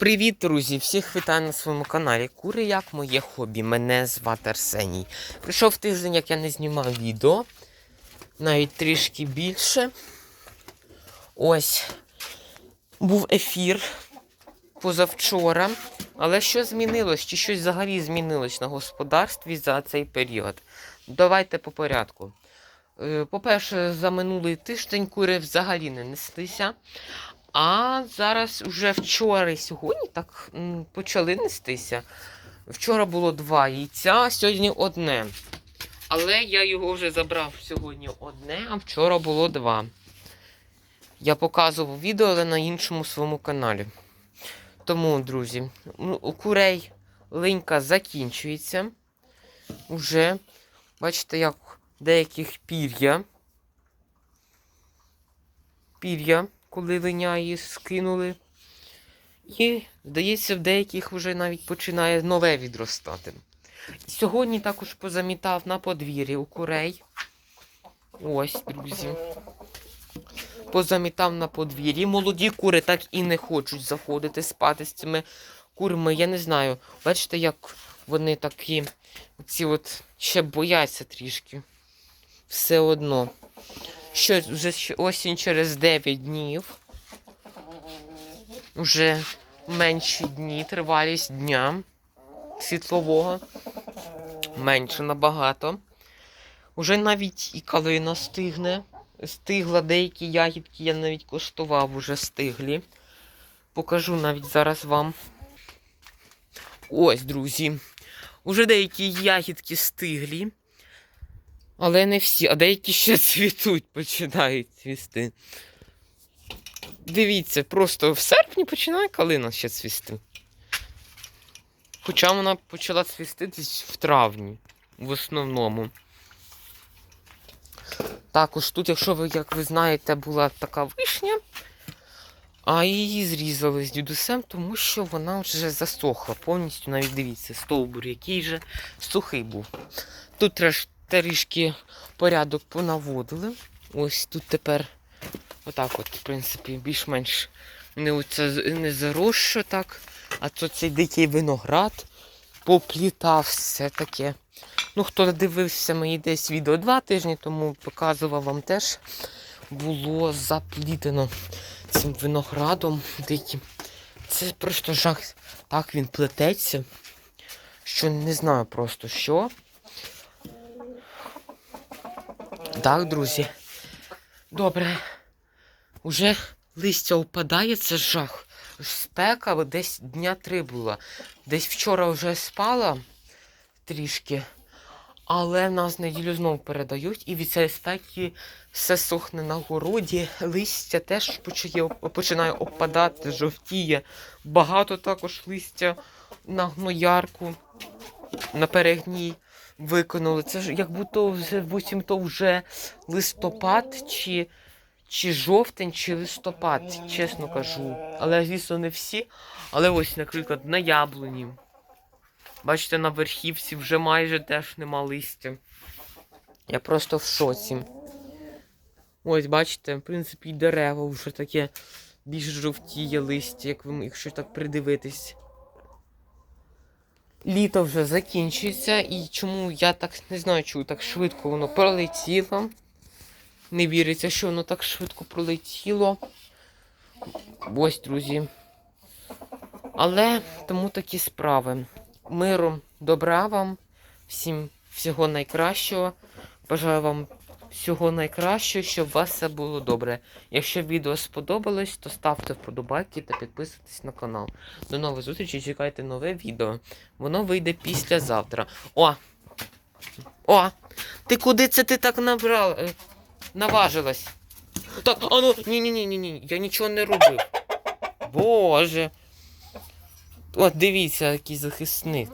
Привіт, друзі! Всіх вітаю на своєму каналі. Кури як моє хобі. Мене звати Арсеній. Прийшов тиждень, як я не знімав відео. Навіть трішки більше. Ось був ефір позавчора. Але що змінилось? Чи щось взагалі змінилось на господарстві за цей період? Давайте по порядку. Е, По-перше, за минулий тиждень кури взагалі не неслися. А зараз вже вчора і сьогодні так почали нестися. Вчора було два яйця, сьогодні одне. Але я його вже забрав сьогодні одне, а вчора було два. Я показував відео, але на іншому своєму каналі. Тому, друзі, ну, у курей линька закінчується. Уже, бачите, як деяких пір'я. Пір'я коли линя її скинули. І, здається, в деяких вже навіть починає нове відростати. Сьогодні також позамітав на подвір'ї у курей. Ось, друзі. Позамітав на подвір'ї. Молоді кури так і не хочуть заходити спати з цими курми. Я не знаю. Бачите, як вони такі, ці от ще бояться трішки. Все одно що вже осінь через 9 днів. Вже менші дні, тривалість дня світлового. Менше набагато. Уже навіть і калина стигне. Стигла деякі ягідки, я навіть коштував, уже стиглі. Покажу навіть зараз вам. Ось, друзі. Уже деякі ягідки стиглі. Але не всі, а деякі ще цвітуть, починають цвісти. Дивіться, просто в серпні починає калина ще цвісти. Хоча вона почала цвісти десь в травні, в основному. Також тут, якщо ви, як ви знаєте, була така вишня, а її зрізали з дідусем, тому що вона вже засохла повністю. Навіть дивіться, стовбур, який же сухий був. Тут треш трішки порядок понаводили. Ось тут тепер отак от, в принципі, більш-менш не, не заросше так, а то цей дикий виноград поплітав все таке. Ну, хто дивився мої десь відео два тижні, тому показував вам теж, було заплітено цим виноградом диким. Це просто жах. Так він плететься, що не знаю просто що. Так, друзі. Добре. Уже листя опадає, це жах. Спека десь дня три була. Десь вчора вже спала трішки, але нас неділю знову передають, і від цієї спеки все сохне на городі, листя теж почає, починає опадати, жовтіє. Багато також листя на гноярку, на перегній виконали. Це ж як будто вже буцім то вже листопад чи, чи жовтень, чи листопад, чесно кажу. Але, звісно, не всі. Але ось, наприклад, на яблуні. Бачите, на верхівці вже майже теж нема листя. Я просто в шоці. Ось, бачите, в принципі, і дерева вже таке більш жовтіє листя, як ви, якщо так придивитись. Літо вже закінчується, і чому я так не знаю, чому так швидко воно пролетіло. Не віриться, що воно так швидко пролетіло. Ось, друзі. Але тому такі справи. Миру, добра вам, всім всього найкращого. Бажаю вам всього найкращого, щоб у вас все було добре. Якщо відео сподобалось, то ставте вподобайки та підписуйтесь на канал. До нових зустрічей, чекайте нове відео. Воно вийде післязавтра. О! О! Ти куди це ти так набрала? е, Наважилась? Так, а ну, ні-ні-ні, ні, я нічого не робив. Боже. От дивіться, який захисник.